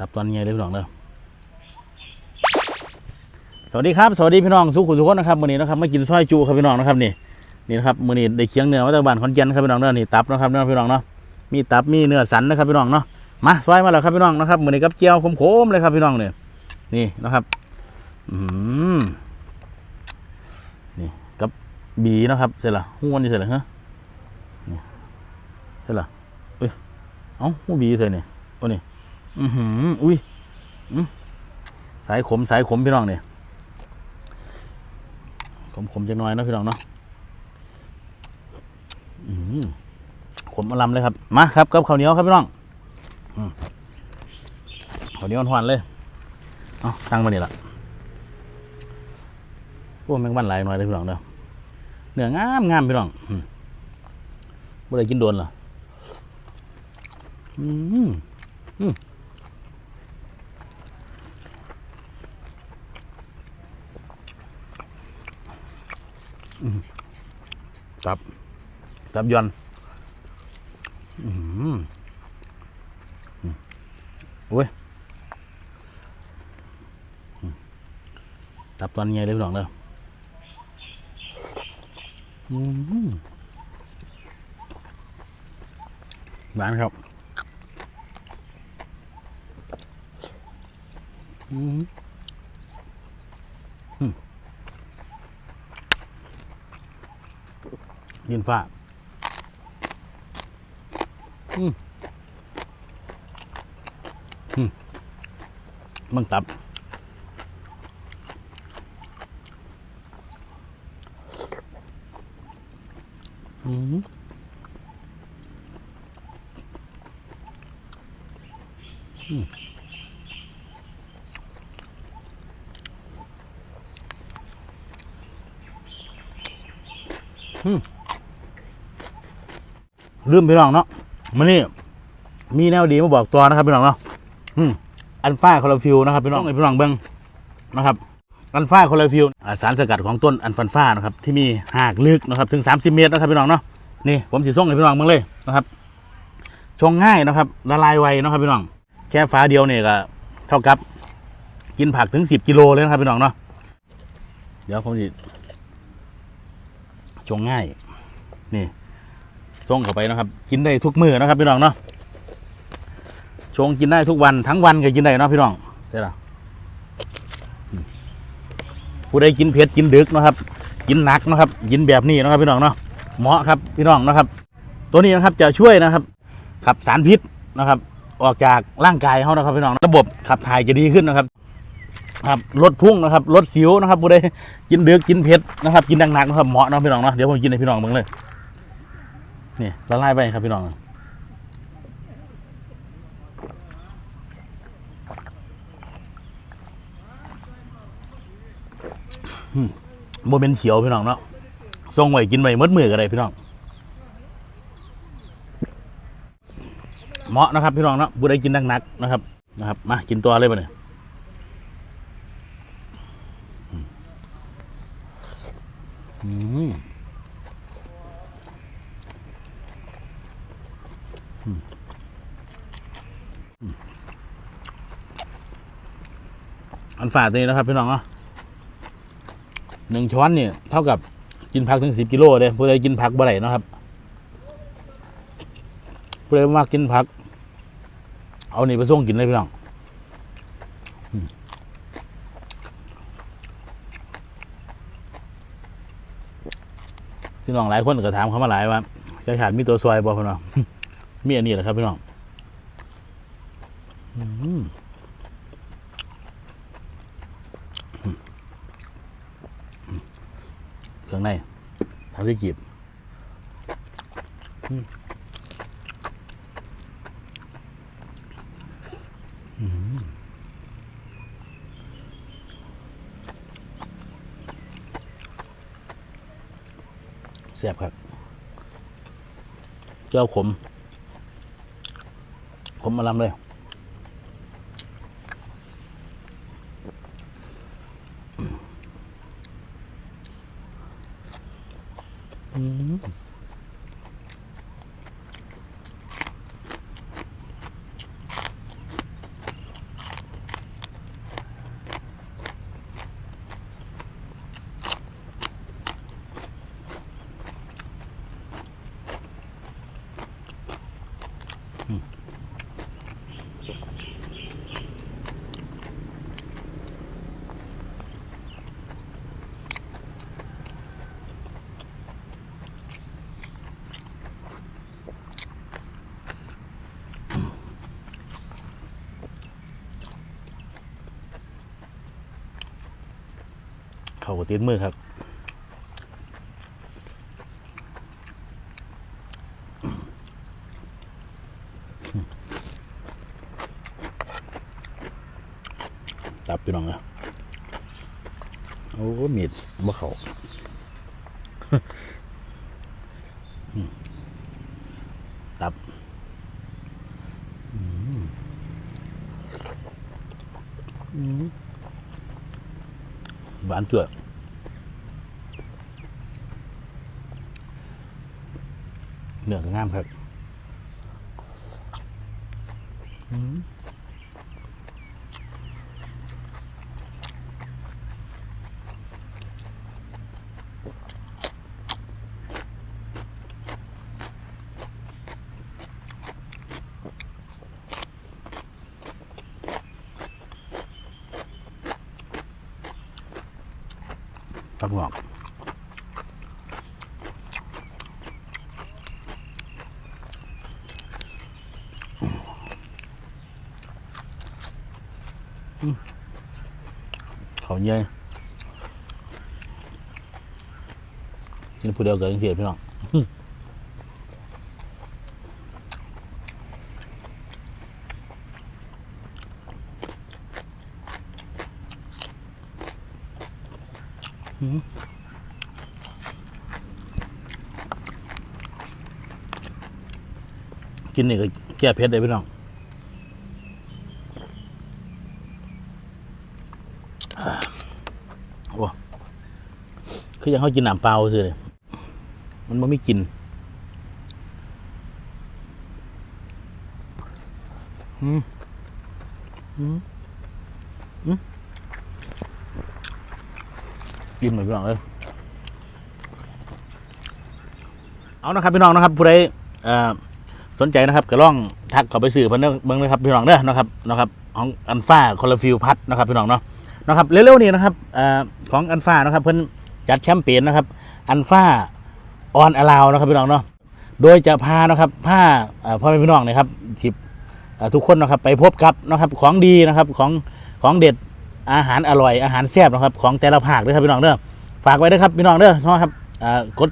ตับตอนใหญ่เลยพี่น้องเด้อสวัสดีครับสวัสดีพี่น้องสุขุสุขคนนะครับมื้อนี้นะครับมากินซอยจูครับพี่น้องนะครับนี่นี่นะครับมื้อนี้ได้เคียงเนื้อมาจากบ้านขอนแก่นครับพี่น้องเด้อนี่ตับนะครับเนาะพี่น้องเนาะมีตับมีเนื้อสันนะครับพี่น้องเนาะมาซอยมาแล้วครับพี่น้องนะครับมื้อนี้กับเจียวขมๆเลยครับพี่น้องเนี่ยนี่นะครับอืมนี่กับบีนะครับเสร็จละหูมันนี่เสร็จละฮะเสร็จละเอ้ยเอ้าหูบีใส่เนี่ยโอ้นี่ อือหือ อุ้ยสายขมสายขมพี่น้องเนี่ยขมขมจังน้อยนะพี่น้องเนาะอืมขมอลำเลยครับ มาครับกับข้าวเหนียวครับพี่น้องอข้าวเหนียวหวานๆเลย เอาตั้งมาเนี่ยละพวกแมงวันหลายหน่อยเลยพี่น้องเด้อเนื้องามงามพี่น้องอืมบ่ได้กินโดนเหรออืมอืม ตับ ตับยอนอืมอุ้ยตับตอนใหญ่เลยพี่น้องเด้อหวานครับอืมอืม ยินฟ้าอืมอืมมังตับอืมอืมอืม ลืมพี่น้องเนาะมานี่มีแนวดีมาบอกตัวนะครับพี่น้องเนาะอืมอันฟ้าคอลลาฟิลนะครับพี่น้องให้พี่น้องเบิ้งนะครับอันฟ้าคอลลาฟิลอ่าสารสกัดของต้นอันฟันฟ้านะครับ ที่มีหากลึกนะครับ ถึง 30 เมตรนะครับพี่น้องเนาะนี่ผมสีส่งให้พี่น้องเบิ่งเลยนะครับชงง่ายนะครับละลายไวนะครับพี่น้องแค่ฟ้าเดียวเนี่ยก็เท่ากับ กินผักถึง 10กิโลเลยนะครับพี่น้องเนาะเดี๋ยวผมจะชงง่ายนี่ ส่งเข้าไปนะครับ กินได้ทุกมื้อนะครับพี่น้องเนาะชงกินได้ทุกวันทั้งวันก็กินได้เนาะพี่น้องใช่หรอผู้ใดกินเผ็ดกินดึกนะครับ กินหนักนะครับ กินแบบนี้นะครับพี่น้องเนาะเหมาะครับพี่น้องนะครับ ตัวนี้นะครับจะช่วยนะครับ ขับสารพิษนะครับ ออกจากร่างกายเขานะครับพี่น้องระบบขับถ่ายจะดีขึ้นนะครับครับลดพุ่งนะครับลดสิวนะครับผู้ใดกินเดึกกินเผ็ดนะครับ กินหนักๆนะครับเหมาะนะพี่น้องเนาะเดี๋ยวผมกินให้พี่น้องเบิ่งเลย นี่ละลายไปครับพี่น้องโมเมนเขียวพี่น้องเนาะส่งไว้กินไว้มดมือกันเลยพี่น้องเหมาะนะครับพี่น้องเนาะผู้ใดกินหนักๆนะครับ นะครับ มากินตัวเลยปะเนี่ยอืม อันฝาดนี้นะครับพี่น้องเนาะหนึ่งช้อนเนี่ยเท่ากับกินผักถึงสิบกิโลเลยผู้ใดกินผักบ่ได้เนะครับผู้ใดมากกินผัก เอานี่ไปส่งกินเลยพี่น้องพี่น้องหลายคนก็ถามเขามาหลายว่าจะขาดมีตัวซอยบ่พี่น้อง มีอันนี้แหละครับพี่น้องเครื่องในทำด้วยกีบเสียบครับ เจ้าขม ผมมาลำเลย อืม เขาก็ติดมือครับตับพี่น้องนะโอ้มีดบ่เขาตับหวานเจือ เนื้อก็งามครับอืมผักหงอก เขาเย่กินผู้เดียวเกิดเสียพี่น้องกินนี่ก็แก้เผ็ดเลยพี่น้องอ่าโอ้ คือยังเขากินน้ำเปล่าสิเลยมันไม่มีกินอืมอืมอืมกินเหมือนพี่น้องเลยเอานะครับพี่น้องนะครับผู้ใดสนใจนะครับก็ล่องทักเขาไปสื่อเพิ่นเบิ่งเลยครับพี่น้องเด้อนะครับนะครับของอันฟ้าคอลฟิวพัดนะครับพี่น้องเนาะนะครับเร็วๆนี้นะครับของอันฟ้านะครับเพิ่อน จัดแชมเปญนะครับ อันฟ้าออนอลาวนะครับพี่น้องเนาะโดยจะพานะครับผ้าพ่อแม่พี่น้องนะครับทิบทุกคนนะครับไปพบกับนะครับของดีนะครับของของเด็ดอาหารอร่อยอาหารแซ่บนะครับ ของแต่ละภาคด้วยครับพี่น้องเด้อฝากไว้ด้วยครับพี่น้องเด้อเนาะครับกด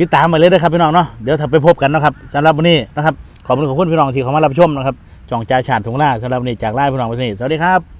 ติดตามมาเลยนะครับพี่น้องเนาะเดี๋ยวถ้าไปพบกันนะครับสำหรับวันนี้นะครับขอบคุณขอบคุณพี่น้องที่เข้ามารับชมนะครับจ่องจ่าชาติถุงล่าสำหรับวันนี้จากไล่าพี่น้องวันนี้สวัสดีครับ